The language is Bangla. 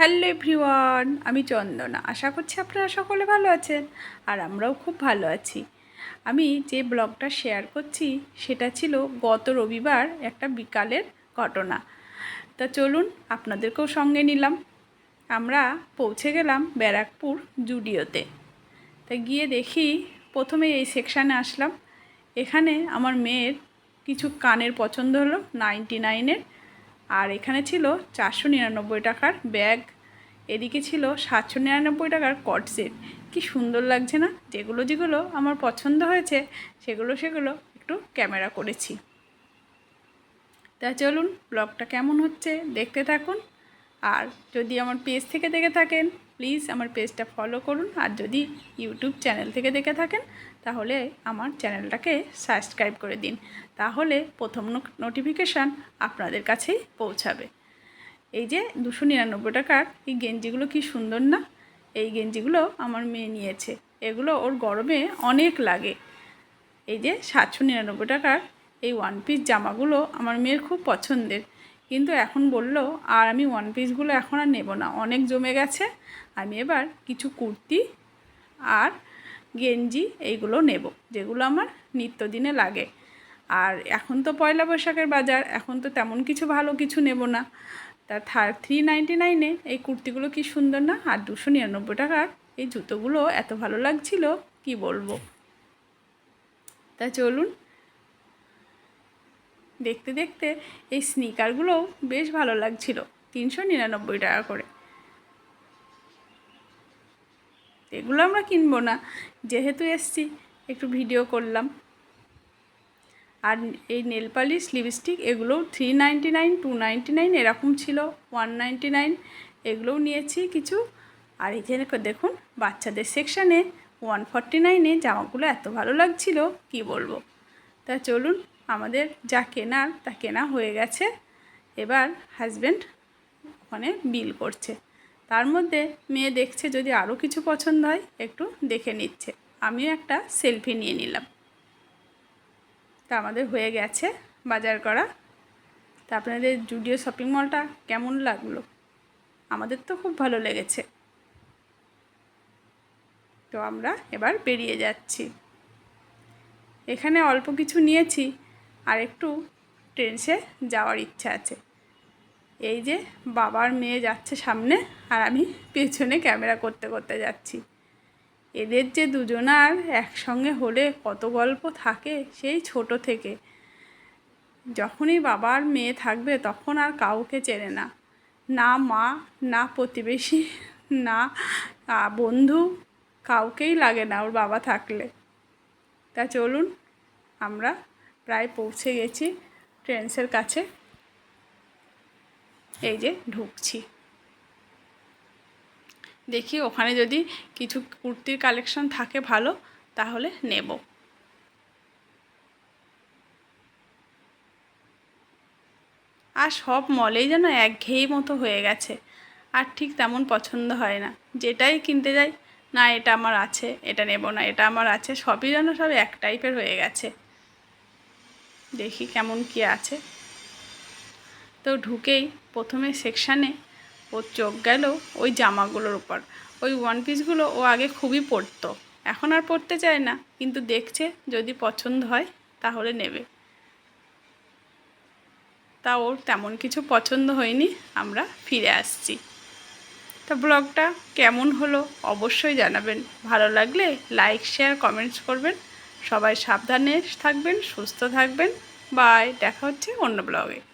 হ্যালো এভরিওয়ান, আমি চন্দনা। আশা করছি আপনারা সকলে ভালো আছেন আর আমরাও খুব ভালো আছি। আমি যে ব্লগটা শেয়ার করছি, সেটা ছিল গত রবিবার একটা বিকালের ঘটনা। তা চলুন আপনাদেরকেও সঙ্গে নিলাম। আমরা পৌঁছে গেলাম ব্যারাকপুর জুডিওতে। তা গিয়ে দেখি প্রথমে এই সেকশানে আসলাম। এখানে আমার মেয়ের কিছু কানের পছন্দ হলো, নাইনটি নাইনের। আর এখানে ছিল চারশো নিরানব্বই টাকার ব্যাগ, এদিকে ছিল সাতশো নিরানব্বই টাকার কট কি কী সুন্দর লাগছে না? যেগুলো যেগুলো আমার পছন্দ হয়েছে, সেগুলো সেগুলো একটু ক্যামেরা করেছি। তা চলুন, ব্লগটা কেমন হচ্ছে দেখতে থাকুন। আর যদি আমার পেজ থেকে দেখে থাকেন প্লিজ আমার পেজটা ফলো করুন আর যদি ইউটিউব চ্যানেল থেকে দেখে থাকেন, তাহলে আমার চ্যানেলটাকে সাবস্ক্রাইব করে দিন। তাহলে প্রথম নোটিফিকেশান আপনাদের কাছেই পৌঁছাবে। এই যে দুশো নিরানব্বই টাকার এই গেঞ্জিগুলো কি সুন্দর না? এই গেঞ্জিগুলো আমার মেয়ে নিয়েছে। এগুলো ওর গরমে অনেক লাগে। এই যে সাতশো নিরানব্বই টাকার এই ওয়ান পিস জামাগুলো আমার মেয়ের খুব পছন্দের। কিন্তু এখন বলল, আর আমি ওয়ান পিসগুলো এখন আর নেব না। অনেক জমে গেছে। আমি এবার কিছু কুর্তি আর গেঞ্জি এইগুলো নেব, যেগুলো আমার নিত্যদিনে লাগে। আর এখন তো পয়লা বৈশাখের বাজার, এখন তো তেমন কিছু ভালো কিছু নেব না। তা থার থ্রি নাইনটি নাইনে এই কুর্তিগুলো কি সুন্দর না? আর দুশো নিরানব্বই টাকার এই জুতোগুলো এত ভালো লাগছিল, কি বলব? তা চলুন দেখতে দেখতে এই স্নিকারগুলোও বেশ ভালো লাগছিল, তিনশো নিরানব্বই টাকা করে। এগুলো আমরা কিনবো না, যেহেতু এসছি, একটু ভিডিও করলাম। আর এই নেল পালিশ লিপস্টিক এগুলোও three ninety nine two ninety nine এরকম ছিল ওয়ান নাইনটি নাইন এগুলোও নিয়েছি কিছু। আর এখানে দেখুন, বাচ্চাদের সেকশানে ওয়ান ফর্টি নাইনে জামাগুলো এত ভালো লাগছিল, কি বলব? তা চলুন আমাদের যা কেনার তা কেনা হয়ে গেছে। এবার হাজব্যান্ড ওখানে বিল করছে। তার মধ্যে মেয়ে দেখছে যদি আরও কিছু পছন্দ হয়, একটু দেখে নিচ্ছে। আমিও একটা সেলফি নিয়ে নিলাম। তা আমাদের হয়ে গেছে বাজার করা। তা আপনাদের জুডিও শপিং মলটা কেমন লাগল? আমাদের তো খুব ভালো লেগেছে। তো আমরা এবার বেরিয়ে যাচ্ছি। এখানে অল্প কিছু নিয়েছি। আর একটু ট্রেনসে যাওয়ার ইচ্ছা আছে। এই যে বাবার মেয়ে যাচ্ছে সামনে আর আমি পেছনে ক্যামেরা করতে করতে যাচ্ছি। এদের যে দুজনার একসঙ্গে হলে কত গল্প থাকে সেই ছোট থেকে। যখনই বাবার মেয়ে থাকবে তখন আর কাউকে চেনে না। না মা, না প্রতিবেশী, না বন্ধু, কাউকেই লাগে না ওর বাবা থাকলে। তা চলুন, আমরা প্রায় পৌঁছে গেছি ট্রেন্সের কাছে। এই যে ঢুকছি। দেখি ওখানে যদি কিছু কুর্তির কালেকশন থাকে ভালো, তাহলে নেব। আর সব মলেই যেন একঘেয়েই মতো হয়ে গেছে। আর ঠিক তেমন পছন্দ হয় না। যেটাই কিনতে যাই, না, এটা আমার আছে, এটা নেব না, এটা আমার আছে, সবই যেন সব এক টাইপের হয়ে গেছে। দেখি কেমন কি আছে। তো ঢুকেই প্রথমে সেকশানে ওর চোখ গেল ওই জামাগুলোর উপর। ওই ওয়ান পিসগুলো ও আগে খুবই পরতো। এখন আর পরতে চায় না, কিন্তু দেখছে যদি পছন্দ হয় তাহলে নেবে। তা ওর তেমন কিছু পছন্দ হয়নি, আমরা ফিরে আসছি। তা ব্লগটা কেমন হলো অবশ্যই জানাবেন। ভালো লাগলে লাইক শেয়ার কমেন্টস করবেন। সবাই সাবধানে থাকবেন সুস্থ থাকবেন। বাই দেখা হচ্ছে অন্য ব্লগে।